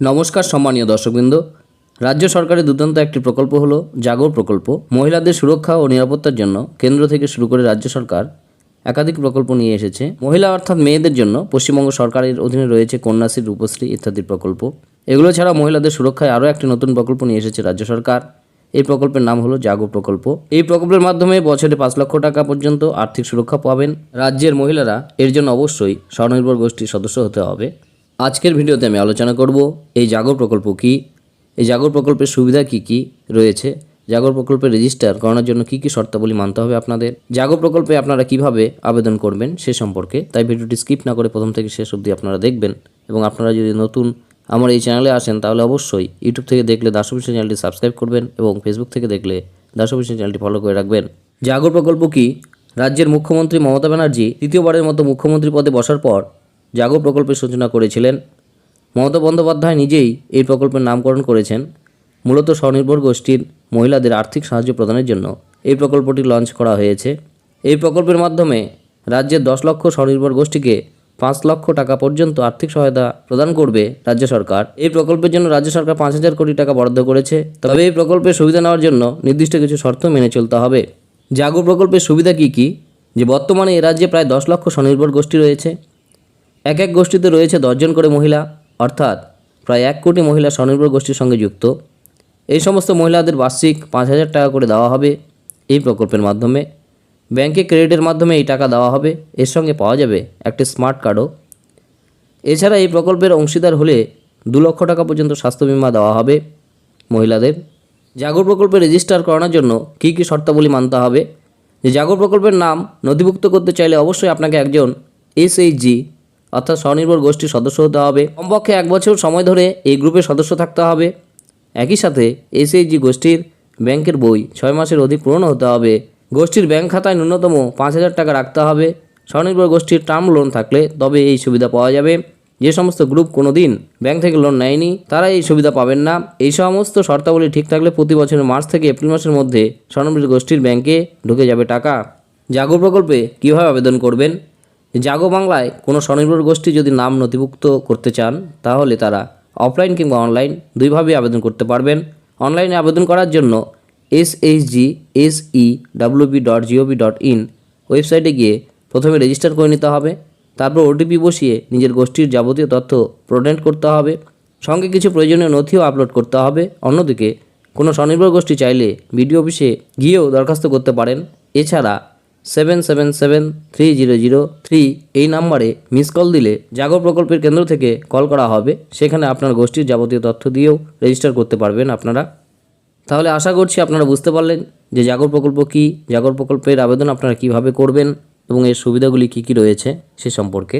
নমস্কার সম্মানীয় দর্শকবৃন্দ। রাজ্য সরকারের দুর্দান্ত একটি প্রকল্প হলো জাগর প্রকল্প। মহিলাদের সুরক্ষা ও নিরাপত্তার জন্য কেন্দ্র থেকে শুরু করে রাজ্য সরকার একাধিক প্রকল্প নিয়ে এসেছে। মহিলা অর্থাৎ মেয়েদের জন্য পশ্চিমবঙ্গ সরকারের অধীনে রয়েছে কন্যাশ্রী, রূপশ্রী ইত্যাদি প্রকল্প। এগুলো ছাড়া মহিলাদের সুরক্ষায় আরও একটি নতুন প্রকল্প নিয়ে এসেছে রাজ্য সরকার। এই প্রকল্পের নাম হলো জাগো প্রকল্প। এই প্রকল্পের মাধ্যমে বছরে পাঁচ লক্ষ টাকা পর্যন্ত আর্থিক সুরক্ষা পাবেন। রাজ্যের মহিলারা এর জন্য অবশ্যই স্বনির্ভর গোষ্ঠীর সদস্য হতে হবে। আজকের ভিডিওতে আমি আলোচনা করব এই জাগর প্রকল্প কি, এই জাগর প্রকল্পের সুবিধা কি কি রয়েছে, জাগর প্রকল্পের রেজিস্টার করানোর জন্য কি কি শর্তাবলী মানতে হবে আপনাদের, জাগর প্রকল্পে আপনারা কীভাবে আবেদন করবেন সে সম্পর্কে, তাই ভিডিওটি স্কিপ না করে প্রথম থেকে শেষ অবধি আপনারা দেখবেন। এবং আপনারা যদি নতুন আমার এই চ্যানেলে আসেন, তাহলে অবশ্যই ইউটিউব থেকে দেখলে দাসবিষয় চ্যানেলটি সাবস্ক্রাইব করবেন এবং ফেসবুক থেকে দেখলে দাসবিষয় চ্যানেলটি ফলো করে রাখবেন। জাগর প্রকল্প কি? রাজ্যের মুখ্যমন্ত্রী মমতা ব্যানার্জি তৃতীয়বারের মতো মুখ্যমন্ত্রী পদে বসার পর জাগর প্রকল্পের সূচনা করেছিলেন। মমতা বন্দ্যোপাধ্যায় নিজেই এই প্রকল্পের নামকরণ করেছেন। মূলত স্বনির্ভর গোষ্ঠীর মহিলাদের আর্থিক সাহায্য প্রদানের জন্য এই প্রকল্পটি লঞ্চ করা হয়েছে। এই প্রকল্পের মাধ্যমে রাজ্যের দশ লক্ষ স্বনির্ভর গোষ্ঠীকে পাঁচ লক্ষ টাকা পর্যন্ত আর্থিক সহায়তা প্রদান করবে রাজ্য সরকার। এই প্রকল্পের জন্য রাজ্য সরকার পাঁচ হাজার কোটি টাকা বরাদ্দ করেছে। তবে এই প্রকল্পের সুবিধা নেওয়ার জন্য নির্দিষ্ট কিছু শর্ত মেনে চলতে হবে। জাগো প্রকল্পের সুবিধা কী কী? যে বর্তমানে এ রাজ্যে প্রায় দশ লক্ষ স্বনির্ভর গোষ্ঠী রয়েছে। এক এক গোষ্ঠীতে রয়েছে দশজন করে মহিলা, অর্থাৎ প্রায় এক কোটি মহিলা স্বনির্ভর গোষ্ঠীর সঙ্গে যুক্ত। এই সমস্ত মহিলাদের বার্ষিক পাঁচ হাজার টাকা করে দেওয়া হবে এই প্রকল্পের মাধ্যমে। ব্যাংকে ক্রেডিটের মাধ্যমে এই টাকা দেওয়া হবে। এর সঙ্গে পাওয়া যাবে একটি স্মার্ট কার্ডও। এছাড়া এই প্রকল্পের অংশীদার হলে দু লক্ষ টাকা পর্যন্ত স্বাস্থ্য বিমা দেওয়া হবে মহিলাদের। জাগর প্রকল্পে রেজিস্টার করানোর জন্য কী কী শর্তাবলী মানতে হবে? যে জাগর প্রকল্পের নাম নথিভুক্ত করতে চাইলে অবশ্যই আপনাকে একজন এসএইচজি অর্থাৎ স্বনির্ভর গোষ্ঠীর সদস্য হতে হবে। কমপক্ষে এক বছর সময় ধরে এই গ্রুপের সদস্য থাকতে হবে। একই সাথে এসএইচজি গোষ্ঠীর ব্যাংকের বই ছয় মাসের অধিক পূরণ হতে হবে। গোষ্ঠীর ব্যাংক খাতায় ন্যূনতম পাঁচ হাজার টাকা রাখতে হবে। স্বনির্ভর গোষ্ঠীর টার্ম লোন থাকলে তবে এই সুবিধা পাওয়া যাবে। যে সমস্ত গ্রুপ কোনো দিন ব্যাংক থেকে লোন নেয়নি তারা এই সুবিধা পাবেন না। এই সমস্ত শর্তাবলী ঠিক থাকলে প্রতি বছরের মার্চ থেকে এপ্রিল মাসের মধ্যে স্বনির্ভর গোষ্ঠীর ব্যাংকে ঢুকে যাবে টাকা। জাগো প্রকল্পে কীভাবে আবেদন করবেন? জাগো বাংলায় কোনো স্বনির্ভর গোষ্ঠী যদি নাম নথিভুক্ত করতে চান, তাহলে তারা অফলাইন কিংবা অনলাইন দুইভাবেই আবেদন করতে পারবেন। অনলাইনে আবেদন করার জন্য S H G S E W B dot G O V dot in ওয়েবসাইটে গিয়ে প্রথমে রেজিস্টার করে নিতে হবে। তারপর ওটিপি বসিয়ে নিজের গোষ্ঠীর যাবতীয় তথ্য প্রোটেন্ট করতে হবে। সঙ্গে কিছু প্রয়োজনীয় নথিও আপলোড করতে হবে। অন্যদিকে কোনো স্বনির্ভর গোষ্ঠী চাইলে বিডিও অফিসে গিয়েও দরখাস্ত করতে পারেন। এছাড়া seven seven seven three zero zero three এই নাম্বারে মিস কল দিলে জাগো প্রকল্পের কেন্দ্র থেকে কল করা হবে। সেখানে আপনার গোষ্ঠীর যাবতীয় তথ্য দিয়েও রেজিস্টার করতে পারবেন আপনারা। তাহলে আশা করছি আপনারা বুঝতে পারলেন যে জাগর প্রকল্প কী, জাগর প্রকল্পের আবেদন আপনারা কীভাবে করবেন এবং এর সুবিধাগুলি কী কী রয়েছে সে সম্পর্কে।